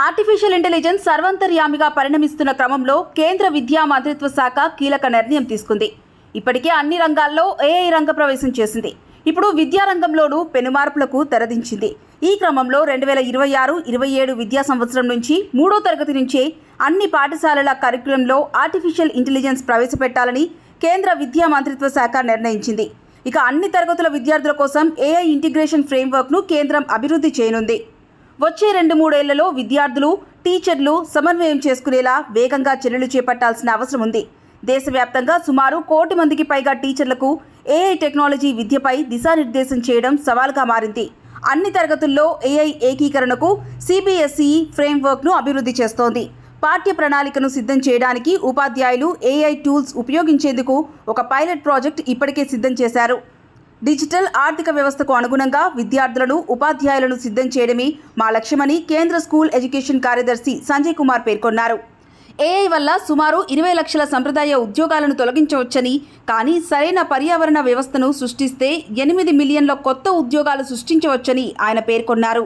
Artificial intelligence సర్వంతర్యామిగా పరిణమిస్తున్న క్రమంలో కేంద్ర విద్యా మంత్రిత్వ శాఖ కీలక నిర్ణయం తీసుకుంది. ఇప్పటికే అన్ని రంగాల్లో ఏఐ రంగ ప్రవేశం చేసింది. ఇప్పుడు విద్యారంగంలోనూ పెనుమార్పులకు తెరదించింది. ఈ క్రమంలో రెండు వేల ఇరవై ఆరు ఇరవై ఏడు విద్యా సంవత్సరం నుంచి మూడో తరగతి నుంచే అన్ని పాఠశాలల కరికులంలో ఆర్టిఫిషియల్ ఇంటెలిజెన్స్ ప్రవేశపెట్టాలని కేంద్ర విద్యా మంత్రిత్వ శాఖ నిర్ణయించింది. ఇక అన్ని తరగతుల విద్యార్థుల కోసం ఏఐ ఇంటిగ్రేషన్ ఫ్రేమ్వర్క్ను కేంద్రం అభివృద్ధి చేయనుంది. వచ్చే రెండు మూడేళ్ళలో విద్యార్థులు టీచర్లు సమన్వయం చేసుకునేలా వేగంగా చర్యలు చేపట్టాల్సిన అవసరం ఉంది. దేశవ్యాప్తంగా సుమారు కోటి మందికి పైగా టీచర్లకు ఏఐ టెక్నాలజీ విద్యపై దిశానిర్దేశం చేయడం సవాల్గా మారింది. అన్ని తరగతుల్లో ఏఐ ఏకీకరణకు సిబిఎస్ఈ ఫ్రేమ్వర్క్ను అభివృద్ధి చేస్తోంది. పాఠ్య ప్రణాళికను సిద్ధం చేయడానికి ఉపాధ్యాయులు ఏఐ టూల్స్ ఉపయోగించేందుకు ఒక పైలట్ ప్రాజెక్ట్ ఇప్పటికే సిద్ధం చేశారు. డిజిటల్ ఆర్థిక వ్యవస్థకు అనుగుణంగా విద్యార్థులను ఉపాధ్యాయులను సిద్ధం చేయడమే మా లక్ష్యమని కేంద్ర స్కూల్ ఎడ్యుకేషన్ కార్యదర్శి సంజయ్ కుమార్ పేర్కొన్నారు. ఏఐ వల్ల సుమారు ఇరవై లక్షల సంప్రదాయ ఉద్యోగాలను తొలగించవచ్చని కానీ సరైన పర్యావరణ వ్యవస్థను సృష్టిస్తే ఎనిమిది మిలియన్ల కొత్త ఉద్యోగాలు సృష్టించవచ్చని ఆయన పేర్కొన్నారు.